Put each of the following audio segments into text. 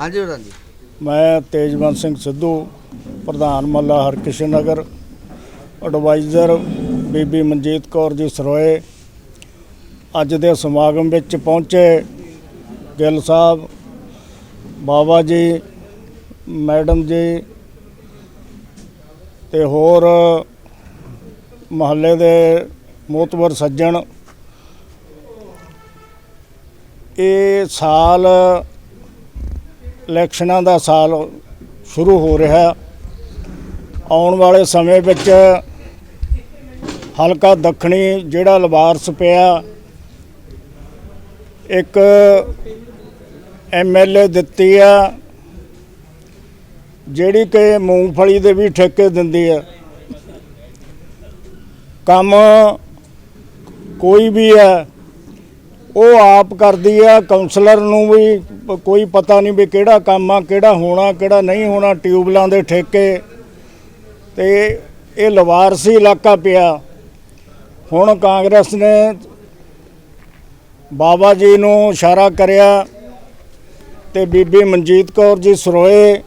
ਹਾਂਜੀ ਪ੍ਰਧਾਨ ਜੀ ਮੈਂ ਤੇਜਵੰਤ ਸਿੰਘ ਸਿੱਧੂ, ਪ੍ਰਧਾਨ ਮੱਲਾ ਹਰਕਿਸ਼ਨ ਨਗਰ ਐਡਵਾਈਜ਼ਰ ਬੀਬੀ ਮਨਜੀਤ ਕੌਰ ਜੀ ਸਰੋਏ, ਅੱਜ ਦੇ ਸਮਾਗਮ ਵਿੱਚ ਪਹੁੰਚੇ ਗਿੱਲ ਸਾਹਿਬ, ਬਾਬਾ ਜੀ, ਮੈਡਮ ਜੀ ਤੇ ਹੋਰ ਮਹੱਲੇ ਦੇ ਮੋਤਬਰ ਸੱਜਣ। ਇਹ ਸਾਲ ਇਲੈਕਸ਼ਨਾਂ ਦਾ ਸਾਲ ਸ਼ੁਰੂ ਹੋ ਰਿਹਾ ਆਉਣ ਵਾਲੇ ਸਮੇਂ ਵਿੱਚ ਹਲਕਾ ਦੱਖਣੀ ਜਿਹੜਾ ਲਵਾਰਸ ਪਿਆ, ਇੱਕ ਐਮਐਲਏ ਦਿੱਤੀ ਆ ਜਿਹੜੀ ਕਿ ਮੂੰਗਫਲੀ ਦੇ ਵੀ ਠੇਕੇ ਦਿੰਦੀ ਆ ਕੰਮ ਕੋਈ ਵੀ ਹੈ ਉਹ ਆਪ ਕਰਦੀ ਆ ਕਾਉਂਸਲਰ ਨੂੰ ਵੀ ਕੋਈ ਪਤਾ ਨਹੀਂ ਵੀ ਕਿਹੜਾ ਕੰਮ ਆ, ਕਿਹੜਾ ਹੋਣਾ, ਕਿਹੜਾ ਨਹੀਂ ਹੋਣਾ, ਟਿਊਬਲਾਂ ਦੇ ਠੇਕੇ। ਤੇ ਇਹ ਲਵਾਰਸੀ ਇਲਾਕਾ ਪਿਆ। ਹੁਣ ਕਾਂਗਰਸ ਨੇ ਬਾਬਾ ਜੀ ਨੂੰ ਇਸ਼ਾਰਾ ਕਰਿਆ ਤੇ ਬੀਬੀ ਮਨਜੀਤ ਕੌਰ ਜੀ ਸਰੋਏ,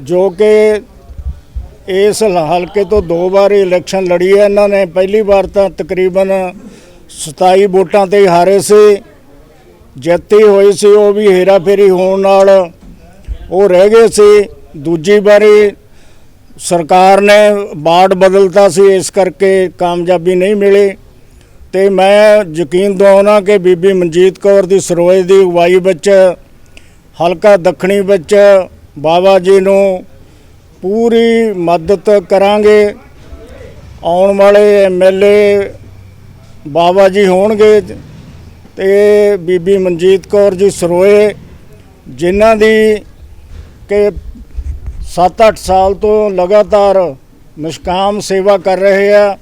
ਜੋ ਕਿ ਇਸ ਹਲਕੇ ਤੋਂ ਦੋ ਵਾਰ ਇਲੈਕਸ਼ਨ ਲੜੀ ਹੈ। ਇਹਨਾਂ ਨੇ ਪਹਿਲੀ ਵਾਰ ਤਾਂ ਤਕਰੀਬਨ 27 ਵੋਟਾਂ ਤੇ ਹੀ ਹਾਰੇ ਸੀ, ਜਿੱਤੀ ਹੋਈ ਸੀ, ਉਹ ਵੀ ਹੇਰਾ ਫੇਰੀ ਹੋਣ ਨਾਲ ਉਹ ਰਹਿ ਗਏ ਸੀ। ਦੂਜੀ ਵਾਰੀ ਸਰਕਾਰ ਨੇ ਬਾੜ ਬਦਲਤਾ ਸੀ, ਇਸ ਕਰਕੇ ਕਾਮਯਾਬੀ ਨਹੀਂ ਮਿਲੀ। ਤੇ ਮੈਂ ਯਕੀਨ ਦਿਵਾਉਣਾ ਕਿ ਬੀਬੀ ਮਨਜੀਤ ਕੌਰ ਦੀ ਸਰੋਏ ਦੀ ਅਗਵਾਈ ਵਿੱਚ, ਹਲਕਾ ਦੱਖਣੀ ਵਿੱਚ ਬਾਬਾ ਜੀ ਨੂੰ ਪੂਰੀ ਮਦਦ ਕਰਾਂਗੇ। ਆਉਣ ਵਾਲੇ ਐਮਐਲਏ ਬਾਬਾ ਜੀ ਹੋਣਗੇ ਤੇ ਬੀਬੀ ਮਨਜੀਤ ਕੌਰ ਜੀ ਸਰੋਏ, ਜਿਨ੍ਹਾਂ ਦੀ ਕਿ 7-8 ਸਾਲ ਤੋਂ ਲਗਾਤਾਰ ਨਿਸ਼ਕਾਮ ਸੇਵਾ ਕਰ ਰਹੇ ਆ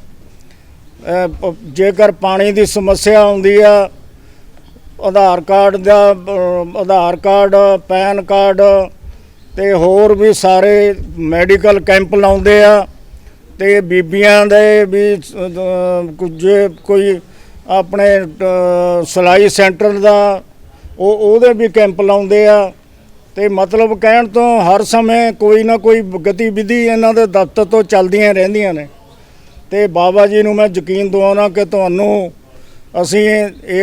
ਜੇਕਰ ਪਾਣੀ ਦੀ ਸਮੱਸਿਆ ਆਉਂਦੀ ਆ, ਆਧਾਰ ਕਾਰਡ ਦਾ ਆਧਾਰ ਕਾਰਡ, ਪੈਨ ਕਾਰਡ ਤੇ ਹੋਰ ਵੀ ਸਾਰੇ ਮੈਡੀਕਲ ਕੈਂਪ ਲਾਉਂਦੇ ਆ। ਤੇ ਬੀਬੀਆਂ ਦੇ ਵੀ ਕੁਝ ਕੋਈ ਆਪਣੇ ਸਿਲਾਈ ਸੈਂਟਰ ਦਾ ਉਹ ਉਹਦੇ ਵੀ ਕੈਂਪ ਲਾਉਂਦੇ ਆ। ਤੇ ਮਤਲਬ ਕਹਿਣ ਤੋਂ ਹਰ ਸਮੇਂ ਕੋਈ ਨਾ ਕੋਈ ਗਤੀਵਿਧੀ ਇਹਨਾਂ ਦੇ ਦਫ਼ਤਰ ਤੋਂ ਚੱਲਦੀਆਂ ਰਹਿੰਦੀਆਂ ਨੇ। ਤੇ ਬਾਬਾ ਜੀ ਨੂੰ ਮੈਂ ਯਕੀਨ ਦਿਵਾਉਣਾ ਕਿ ਤੁਹਾਨੂੰ ਅਸੀਂ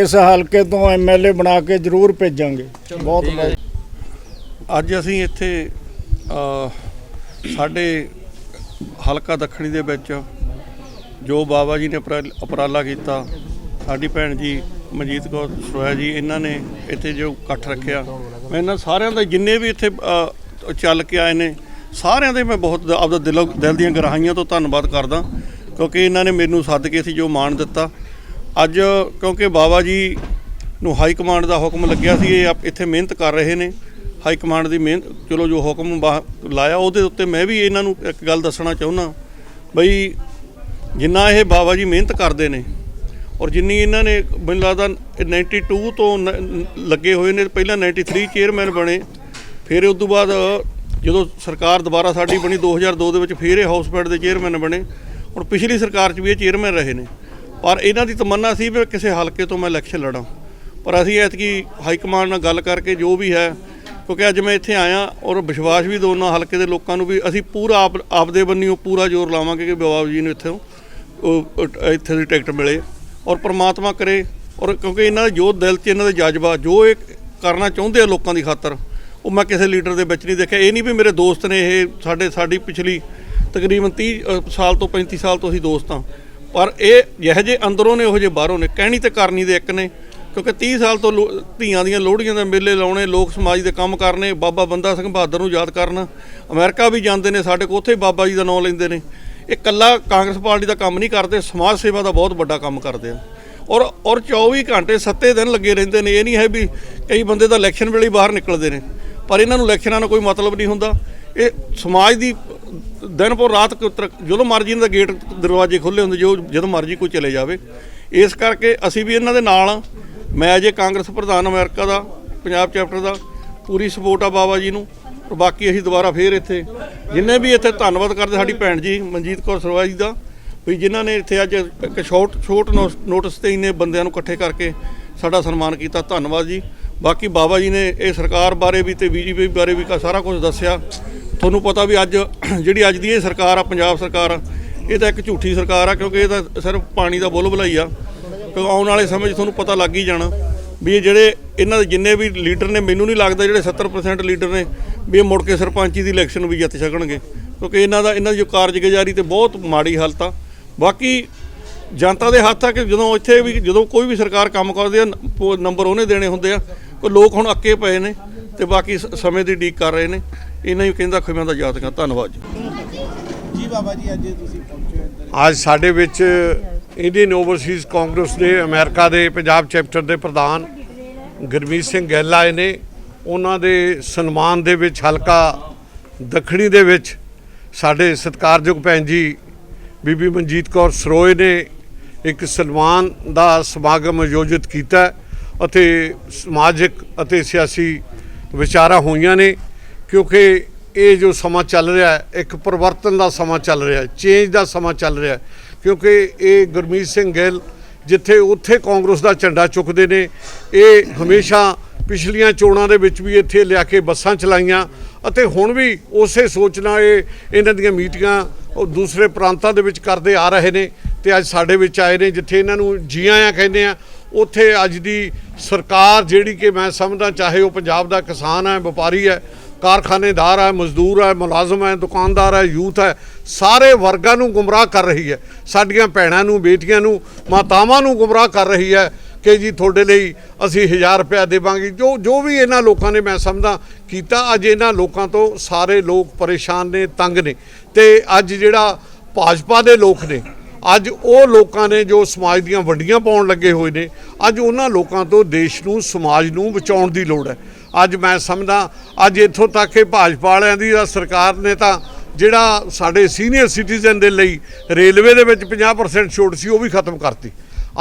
ਇਸ ਹਲਕੇ ਤੋਂ ਐਮਐਲਏ ਬਣਾ ਕੇ ਜ਼ਰੂਰ ਭੇਜਾਂਗੇ। ਬਹੁਤ ਬਹੁਤ ਅੱਜ ਅਸੀਂ ਇੱਥੇ ਸਾਡੇ ਹਲਕਾ ਦੱਖਣੀ ਦੇ ਵਿੱਚ ਜੋ ਬਾਬਾ ਜੀ ਨੇ ਉਪਰਾ- ਉਪਰਾਲਾ ਕੀਤਾ, ਸਾਡੀ ਭੈਣ ਜੀ ਮਨਜੀਤ ਕੌਰ ਸਰੋਇਆ ਜੀ, ਇਹਨਾਂ ਨੇ ਇੱਥੇ ਜੋ ਇਕੱਠ ਰੱਖਿਆ। ਮੈਂ ਇਹਨਾਂ ਸਾਰਿਆਂ ਦਾ ਜਿੰਨੇ ਵੀ ਇੱਥੇ ਚੱਲ ਕੇ ਆਏ ਨੇ, ਸਾਰਿਆਂ ਦੇ ਮੈਂ ਬਹੁਤ ਆਪਦਾ ਦਿਲੋਂ, ਦਿਲ ਦੀਆਂ ਗਰਾਹੀਆਂ ਤੋਂ ਧੰਨਵਾਦ ਕਰਦਾ, ਕਿਉਂਕਿ ਇਹਨਾਂ ਨੇ ਮੈਨੂੰ ਸੱਦ ਕੇ ਸੀ ਜੋ ਮਾਣ ਦਿੱਤਾ। ਅੱਜ ਕਿਉਂਕਿ ਬਾਬਾ ਜੀ ਨੂੰ ਹਾਈ ਕਮਾਂਡ ਦਾ ਹੁਕਮ ਲੱਗਿਆ ਸੀ, ਇਹ ਆਪ- ਇੱਥੇ ਮਿਹਨਤ ਕਰ ਰਹੇ ਨੇ। ਹਾਈ ਕਮਾਂਡ ਦੀ ਮਿਹਨਤ ਚਲੋ ਜੋ ਹੁਕਮ ਬਾ- ਲਾਇਆ ਉਹਦੇ ਉੱਤੇ ਮੈਂ ਵੀ ਇਹਨਾਂ ਨੂੰ ਇੱਕ ਗੱਲ ਦੱਸਣਾ ਚਾਹੁੰਦਾ ਬਈ ਜਿੰਨਾ ਇਹ ਬਾਬਾ ਜੀ ਮਿਹਨਤ ਕਰਦੇ ਨੇ ਔਰ ਜਿੰਨੀ ਇਹਨਾਂ ਨੇ, ਮੈਨੂੰ ਲੱਗਦਾ 92 ਤੋਂ ਨ- ਲੱਗੇ ਹੋਏ ਨੇ, ਪਹਿਲਾਂ 93 ਚੇਅਰਮੈਨ ਬਣੇ, ਫਿਰ ਉਸ ਤੋਂ ਬਾਅਦ ਜਦੋਂ ਸਰਕਾਰ ਦੁਬਾਰਾ ਸਾਡੀ ਬਣੀ 2002 ਦੇ ਵਿੱਚ, ਫਿਰ ਇਹ ਹਾਊਸ ਬੈਂਡ ਦੇ ਚੇਅਰਮੈਨ ਬਣੇ। ਹੁਣ ਪਿਛਲੀ ਸਰਕਾਰ 'ਚ ਵੀ ਇਹ ਚੇਅਰਮੈਨ ਰਹੇ ਨੇ। ਪਰ ਇਹਨਾਂ ਦੀ ਤਮੰਨਾ ਸੀ ਵੀ ਕਿਸੇ ਹਲਕੇ ਤੋਂ ਮੈਂ ਇਲੈਕਸ਼ਨ ਲੜਾਂ। ਪਰ ਅਸੀਂ ਐਤਕੀ ਹਾਈ ਕਮਾਂਡ ਨਾਲ ਗੱਲ ਕਰਕੇ ਜੋ ਵੀ ਹੈ ਕਿਉਂਕਿ ਅੱਜ ਮੈਂ ਇੱਥੇ ਆਇਆ ਔਰ ਵਿਸ਼ਵਾਸ ਵੀ ਦੋਨਾਂ ਹਲਕੇ ਦੇ ਲੋਕਾਂ ਨੂੰ ਵੀ ਅਸੀਂ ਪੂਰਾ ਆਪ ਆਪਦੇ ਬੰਨਿਓ ਪੂਰਾ ਜ਼ੋਰ ਲਾਵਾਂਗੇ ਕਿ ਬਾਬਾ ਜੀ ਨੂੰ ਇੱਥੋਂ ਇੱਥੇ ਦੀ ਟਿਕਟ ਮਿਲੇ ਔਰ ਪ੍ਰਮਾਤਮਾ ਕਰੇ ਔਰ ਕਿਉਂਕਿ ਇਹਨਾਂ ਦਾ ਜੋ ਦਿਲ 'ਚ ਇਹਨਾਂ ਦਾ ਜਜ਼ਬਾ, ਜੋ ਇਹ ਕਰਨਾ ਚਾਹੁੰਦੇ ਆ ਲੋਕਾਂ ਦੀ ਖਾਤਰ, ਉਹ ਮੈਂ ਕਿਸੇ ਲੀਡਰ ਦੇ ਵਿੱਚ ਨਹੀਂ ਦੇਖਿਆ। ਇਹ ਨਹੀਂ ਵੀ ਮੇਰੇ ਦੋਸਤ ਨੇ ਇਹ ਸਾਡੇ ਸਾਡੀ ਪਿਛਲੀ ਤਕਰੀਬਨ 30 ਸਾਲ ਤੋਂ 35 ਸਾਲ ਤੋਂ ਅਸੀਂ ਦੋਸਤ ਹਾਂ। ਪਰ ਇਹ ਜਿਹੋ ਜਿਹੇ ਅੰਦਰੋਂ ਨੇ, ਉਹ ਜਿਹੇ ਬਾਹਰੋਂ ਨੇ, ਕਹਿਣੀ ਤੇ ਕਰਨੀ ਦੇ ਇੱਕ ਨੇ ਕਿਉਂਕਿ 30 ਸਾਲ ਤੋਂ ਲੋ- ਧੀਆਂ ਦੀਆਂ ਲੋਹੜੀਆਂ ਦੇ ਮੇਲੇ ਲਾਉਣੇ, ਲੋਕ ਸਮਾਜ ਦੇ ਕੰਮ ਕਰਨੇ, ਬਾਬਾ ਬੰਦਾ ਸਿੰਘ ਬਹਾਦਰ ਨੂੰ ਯਾਦ ਕਰਨਾ। ਅਮਰੀਕਾ ਵੀ ਜਾਂਦੇ ਨੇ, ਸਾਡੇ ਕੋਲ ਉੱਥੇ ਬਾਬਾ ਜੀ ਦਾ ਨਾਮ ਲੈਂਦੇ ਨੇ। ਇਹ ਕੱਲਾ ਕਾਂਗਰਸ ਪਾਰਟੀ ਦਾ ਕੰਮ ਨਹੀਂ ਕਰਦੇ, ਸਮਾਜ ਸੇਵਾ ਦਾ ਬਹੁਤ ਵੱਡਾ ਕੰਮ ਕਰਦੇ ਆ। ਔਰ ਔਰ 24 ਘੰਟੇ ਸੱਤੇ ਦਿਨ ਲੱਗੇ ਰਹਿੰਦੇ ਨੇ। ਇਹ ਨਹੀਂ ਹੈ ਵੀ ਕਈ ਬੰਦੇ ਤਾਂ ਇਲੈਕਸ਼ਨ ਵੇਲੇ ਬਾਹਰ ਨਿਕਲਦੇ ਨੇ, ਪਰ ਇਹਨਾਂ ਨੂੰ ਇਲੈਕਸ਼ਨਾਂ ਨਾਲ ਕੋਈ ਮਤਲਬ ਨਹੀਂ ਹੁੰਦਾ। ਇਹ ਸਮਾਜ ਦੀ ਦਿਨ ਪਰ ਰਾਤ ਜਦੋਂ ਮਰਜ਼ੀ ਇਹਨਾਂ ਦਾ ਗੇਟ ਦਰਵਾਜ਼ੇ ਖੁੱਲੇ ਹੁੰਦੇ, ਜੋ ਜਦੋਂ ਮਰਜ਼ੀ ਕੋਈ ਚਲੇ ਜਾਵੇ। ਇਸ ਕਰਕੇ ਅਸੀਂ ਵੀ ਇਹਨਾਂ ਦੇ ਨਾਲ ਹਾਂ ਮੈਂ ਅਜੇ ਕਾਂਗਰਸ ਪ੍ਰਧਾਨ ਅਮਰੀਕਾ ਦਾ ਪੰਜਾਬ ਚੈਪਟਰ ਦਾ ਪੂਰੀ ਸਪੋਰਟ ਆ ਬਾਬਾ ਜੀ ਨੂੰ ਔਰ ਬਾਕੀ ਅਸੀਂ ਦੁਬਾਰਾ ਫੇਰ ਇੱਥੇ ਜਿੰਨੇ ਵੀ ਇੱਥੇ ਧੰਨਵਾਦ ਕਰਦੇ ਸਾਡੀ ਭੈਣ ਜੀ ਮਨਜੀਤ ਕੌਰ ਸਰਵਾ ਜੀ ਦਾ ਵੀ ਜਿਨ੍ਹਾਂ ਨੇ ਇੱਥੇ ਅੱਜ ਇੱਕ ਸ਼ਾਰਟ ਸ਼ੋਰਟ ਨੋਟਿਸ ਤੇ ਇੰਨੇ ਬੰਦਿਆਂ ਨੂੰ ਇਕੱਠੇ ਕਰਕੇ ਸਾਡਾ ਸਨਮਾਨ ਕੀਤਾ ਧੰਨਵਾਦ ਜੀ। ਬਾਕੀ ਬਾਬਾ ਜੀ ਨੇ ਇਹ ਸਰਕਾਰ ਬਾਰੇ ਵੀ ਤੇ ਬੀਜੇਪੀ ਬਾਰੇ ਵੀ ਸਾਰਾ ਕੁਝ ਦੱਸਿਆ। ਤੁਹਾਨੂੰ ਪਤਾ ਵੀ ਅੱਜ ਜਿਹੜੀ ਅੱਜ ਦੀ ਇਹ ਸਰਕਾਰ ਆ ਪੰਜਾਬ ਸਰਕਾਰ ਆ, ਇਹ ਤਾਂ ਇੱਕ ਝੂਠੀ ਸਰਕਾਰ ਆ ਕਿਉਂਕਿ ਇਹ ਤਾਂ ਸਿਰਫ ਪਾਣੀ ਦਾ ਬੁੱਲ ਬੁਲਾਈ ਆ। ਕਿਉਂਕਿ ਆਉਣ ਵਾਲੇ ਸਮੇਂ 'ਚ ਤੁਹਾਨੂੰ ਪਤਾ ਲੱਗ ਹੀ ਜਾਣਾ ਵੀ ਇਹ ਜਿਹੜੇ ਇਹਨਾਂ ਦੇ ਜਿੰਨੇ ਵੀ ਲੀਡਰ ਨੇ ਮੈਨੂੰ ਨਹੀਂ ਲੱਗਦਾ ਜਿਹੜੇ 70% ਲੀਡਰ ਨੇ ਵੀ ਇਹ ਮੁੜ ਕੇ ਸਰਪੰਚੀ ਦੀ ਇਲੈਕਸ਼ਨ ਵੀ ਜਿੱਤ ਸਕਣਗੇ। ਕਿਉਂਕਿ ਇਹਨਾਂ ਦਾ ਇਹਨਾਂ ਦੀ ਜੋ ਕਾਰਜਗੁਜ਼ਾਰੀ ਤੇ ਬਹੁਤ ਮਾੜੀ ਹਾਲਤ ਆ। ਬਾਕੀ ਜਨਤਾ ਦੇ ਹੱਥ ਆ ਕਿ ਜਦੋਂ ਇੱਥੇ ਵੀ ਜਦੋਂ ਕੋਈ ਵੀ ਸਰਕਾਰ ਕੰਮ ਕਰਦੀ ਆ ਨੰਬਰ ਉਹਨੇ ਦੇਣੇ ਹੁੰਦੇ ਆ। ਕੋਈ ਲੋਕ ਹੁਣ ਅੱਕੇ ਪਏ ਨੇ ਤੇ ਬਾਕੀ ਸ- ਸਮੇਂ ਦੀ ਡੀਕ ਕਰ ਰਹੇ ਨੇ। ਇਹਨਾਂ ਹੀ ਕਹਿੰਦਾ ਖਿਮਿਆਂ ਦਾ ਯਾਦ ਕਰ ਧੰਨਵਾਦ ਜੀ। ਜੀ ਬਾਬਾ ਜੀ ਅੱਜ ਤੁਸੀਂ ਪਹੁੰਚੇ ਅੱਜ ਸਾਡੇ ਵਿੱਚ ਇੰਡੀਅਨ ਓਵਰਸੀਜ਼ ਕਾਂਗਰਸ ਦੇ, ਅਮਰੀਕਾ ਦੇ, ਪੰਜਾਬ ਚੈਪਟਰ ਦੇ ਪ੍ਰਧਾਨ ਗੁਰਮੀਤ ਸਿੰਘ ਗਿੱਲ ਆਏ ਨੇ। ਉਹਨਾਂ ਦੇ ਸਨਮਾਨ ਦੇ ਵਿੱਚ, ਹਲਕਾ ਦੱਖਣੀ ਦੇ ਵਿੱਚ ਸਾਡੇ ਸਤਿਕਾਰਯੋਗ ਭੈਣ ਜੀ ਬੀਬੀ ਮਨਜੀਤ ਕੌਰ ਸਰੋਏ ਨੇ ਇੱਕ ਸਨਮਾਨ ਦਾ ਸਮਾਗਮ ਆਯੋਜਿਤ ਕੀਤਾ ਅਤੇ ਸਮਾਜਿਕ ਅਤੇ ਸਿਆਸੀ ਵਿਚਾਰਾਂ ਹੋਈਆਂ ਨੇ, ਕਿਉਂਕਿ ਇਹ ਜੋ ਸਮਾਂ ਚੱਲ ਰਿਹਾ ਹੈ, ਇੱਕ ਪਰਿਵਰਤਨ ਦਾ ਸਮਾਂ ਚੱਲ ਰਿਹਾ ਹੈ ਚੇਂਜ ਦਾ ਸਮਾਂ ਚੱਲ ਰਿਹਾ ਹੈ ਕਿਉਂਕਿ ਇਹ ਗੁਰਮੀਤ ਸਿੰਘ ਗਿੱਲ ਜਿੱਥੇ ਉੱਥੇ ਕਾਂਗਰਸ ਦਾ ਝੰਡਾ ਚੁੱਕਦੇ ਨੇ, ਇਹ ਹਮੇਸ਼ਾ ਪਿਛਲੀਆਂ ਚੋਣਾਂ ਦੇ ਵਿੱਚ ਵੀ ਇੱਥੇ ਲਿਆ ਕੇ ਬੱਸਾਂ ਚਲਾਈਆਂ ਅਤੇ ਹੁਣ ਵੀ ਉਸੇ ਸੋਚ ਨਾਲ ਇਹ ਇਹਨਾਂ ਦੀਆਂ ਮੀਟਿੰਗਾਂ ਉਹ ਦੂਸਰੇ ਪ੍ਰਾਂਤਾਂ ਦੇ ਵਿੱਚ ਕਰਦੇ ਆ ਰਹੇ ਨੇ ਤੇ ਅੱਜ ਸਾਡੇ ਵਿੱਚ ਆਏ ਨੇ, ਜਿੱਥੇ ਇਹਨਾਂ ਨੂੰ ਜੀ ਆਇਆਂ ਕਹਿੰਦੇ ਆ, ਉੱਥੇ ਅੱਜ ਦੀ ਸਰਕਾਰ ਜਿਹੜੀ ਕਿ ਮੈਂ ਸਮਝਦਾ ਚਾਹੇ ਉਹ ਪੰਜਾਬ ਦਾ ਕਿਸਾਨ ਹੈ, ਵਪਾਰੀ ਹੈ ਕਾਰਖਾਨੇਦਾਰ ਹੈ, ਮਜ਼ਦੂਰ ਹੈ, ਮੁਲਾਜ਼ਮ ਹੈ, ਦੁਕਾਨਦਾਰ ਹੈ, ਯੂਥ ਹੈ, ਸਾਰੇ ਵਰਗਾਂ ਨੂੰ ਗੁੰਮਰਾਹ ਕਰ ਰਹੀ ਹੈ। ਸਾਡੀਆਂ ਭੈਣਾਂ ਨੂੰ, ਬੇਟੀਆਂ ਨੂੰ, ਮਾਤਾਵਾਂ ਨੂੰ ਗੁੰਮਰਾਹ ਕਰ ਰਹੀ ਹੈ ਕਿ ਜੀ ਤੁਹਾਡੇ ਲਈ ਅਸੀਂ 1000 ਰੁਪਇਆ ਦੇਵਾਂਗੇ। ਜੋ ਜੋ ਵੀ ਇਹਨਾਂ ਲੋਕਾਂ ਨੇ ਮੈਂ ਸਮਝਦਾ ਕੀਤਾ, ਅੱਜ ਇਹਨਾਂ ਲੋਕਾਂ ਤੋਂ ਸਾਰੇ ਲੋਕ ਪਰੇਸ਼ਾਨ ਨੇ, ਤੰਗ ਨੇ। ਤੇ ਅੱਜ ਜਿਹੜਾ ਭਾਜਪਾ ਦੇ ਲੋਕ ਨੇ, ਅੱਜ ਉਹ ਲੋਕਾਂ ਨੇ ਜੋ ਸਮਾਜ ਦੀਆਂ ਵੰਡੀਆਂ ਪਾਉਣ ਲੱਗੇ ਹੋਏ ਨੇ, ਅੱਜ ਉਹਨਾਂ ਲੋਕਾਂ ਤੋਂ ਦੇਸ਼ ਨੂੰ, ਸਮਾਜ ਨੂੰ ਬਚਾਉਣ ਦੀ ਲੋੜ ਹੈ। ਅੱਜ ਮੈਂ ਸਮਝਦਾ, ਅੱਜ ਇੱਥੋਂ ਤੱਕ ਕਿ ਭਾਜਪਾ ਵਾਲਿਆਂ ਦੀ ਸਰਕਾਰ ਨੇ ਤਾਂ ਜਿਹੜਾ ਸਾਡੇ ਸੀਨੀਅਰ ਸਿਟੀਜ਼ਨ ਦੇ ਲਈ ਰੇਲਵੇ ਦੇ ਵਿੱਚ 50% ਛੋਟ ਸੀ, ਉਹ ਵੀ ਖਤਮ ਕਰਤੀ।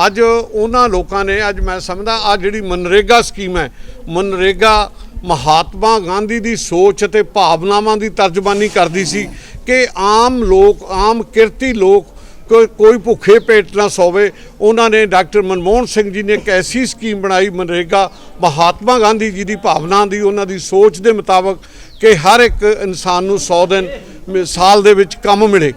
ਅੱਜ ਉਹਨਾਂ ਲੋਕਾਂ ਨੇ, ਅੱਜ ਮੈਂ ਸਮਝਦਾ, ਆ ਜਿਹੜੀ ਮਨਰੇਗਾ ਸਕੀਮ ਹੈ, ਮਨਰੇਗਾ ਮਹਾਤਮਾ ਗਾਂਧੀ ਦੀ ਸੋਚ ਅਤੇ ਭਾਵਨਾਵਾਂ ਦੀ ਤਰਜਮਾਨੀ ਕਰਦੀ ਸੀ ਕਿ ਆਮ ਲੋਕ, ਆਮ ਕਿਰਤੀ ਲੋਕ ਕੋਈ ਕੋਈ ਭੁੱਖੇ ਪੇਟ ਨਾ ਸੋਵੇ। ਉਹਨਾਂ ਨੇ ਡਾਕਟਰ ਮਨਮੋਹਨ ਸਿੰਘ ਜੀ ਨੇ ਇੱਕ ਐਸੀ ਸਕੀਮ ਬਣਾਈ, ਮਨਰੇਗਾ ਮਹਾਤਮਾ ਗਾਂਧੀ ਜੀ ਦੀ ਭਾਵਨਾ ਦੀ, ਉਹਨਾਂ ਦੀ ਸੋਚ ਦੇ ਮੁਤਾਬਕ ਕਿ ਹਰ ਇੱਕ ਇਨਸਾਨ ਨੂੰ 100 ਦਿਨ ਸਾਲ ਦੇ ਵਿੱਚ ਕੰਮ ਮਿਲੇ।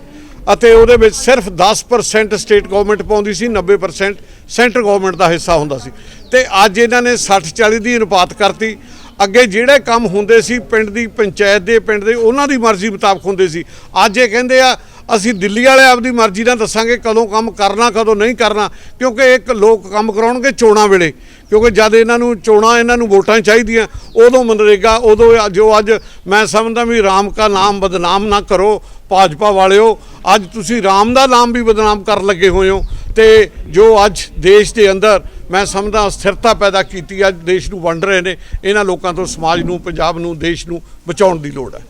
ਅਤੇ ਉਹਦੇ ਵਿੱਚ ਸਿਰਫ 10% ਸਟੇਟ ਗਵਰਨਮੈਂਟ ਪਾਉਂਦੀ ਸੀ 90% ਸੈਂਟਰ ਗਵਰਨਮੈਂਟ ਦਾ ਹਿੱਸਾ ਹੁੰਦਾ ਸੀ। ਤੇ ਅੱਜ ਇਹਨਾਂ ਨੇ 60 40 ਦੀ ਅਨੁਪਾਤ ਕਰਤੀ। ਅੱਗੇ ਜਿਹੜੇ ਕੰਮ ਹੁੰਦੇ ਸੀ, ਪਿੰਡ ਦੀ ਪੰਚਾਇਤ ਦੇ, ਪਿੰਡ ਦੇ, ਉਹਨਾਂ ਦੀ ਮਰਜ਼ੀ ਮੁਤਾਬਕ ਹੁੰਦੇ ਸੀ। ਅੱਜ ਇਹ ਕਹਿੰਦੇ ਆ ਅਸੀਂ ਦਿੱਲੀ ਵਾਲੇ ਆਪਦੀ ਮਰਜ਼ੀ ਨਾਲ ਦੱਸਾਂਗੇ ਕਦੋਂ ਕੰਮ ਕਰਨਾ, ਕਦੋਂ ਨਹੀਂ ਕਰਨਾ, ਕਿਉਂਕਿ ਇੱਕ ਲੋਕ ਕੰਮ ਕਰਾਉਣਗੇ ਚੋਣਾਂ ਵੇਲੇ। ਕਿਉਂਕਿ ਜਦ ਇਹਨਾਂ ਨੂੰ ਚੋਣਾਂ ਇਹਨਾਂ ਨੂੰ ਵੋਟਾਂ ਚਾਹੀਦੀਆਂ, ਉਦੋਂ ਮਨਰੇਗਾ, ਉਦੋਂ ਜੋ ਅੱਜ ਮੈਂ ਸਮਝਦਾ ਵੀ ਰਾਮ ਕਾ ਨਾਮ ਬਦਨਾਮ ਨਾ ਕਰੋ, ਭਾਜਪਾ ਵਾਲਿਓ। ਅੱਜ ਤੁਸੀਂ ਰਾਮ ਦਾ ਨਾਮ ਵੀ ਬਦਨਾਮ ਕਰਨ ਲੱਗੇ ਹੋਏ ਹੋ ਤੇ ਜੋ ਅੱਜ ਦੇਸ਼ ਦੇ ਅੰਦਰ ਮੈਂ ਸਮਝਦਾ ਸਥਿਰਤਾ ਪੈਦਾ ਕੀਤੀ, ਅੱਜ ਦੇਸ਼ ਨੂੰ ਵੰਡ ਰਹੇ ਨੇ, ਇਹਨਾਂ ਲੋਕਾਂ ਤੋਂ ਸਮਾਜ ਨੂੰ, ਪੰਜਾਬ ਨੂੰ, ਦੇਸ਼ ਨੂੰ ਬਚਾਉਣ ਦੀ ਲੋੜ ਹੈ।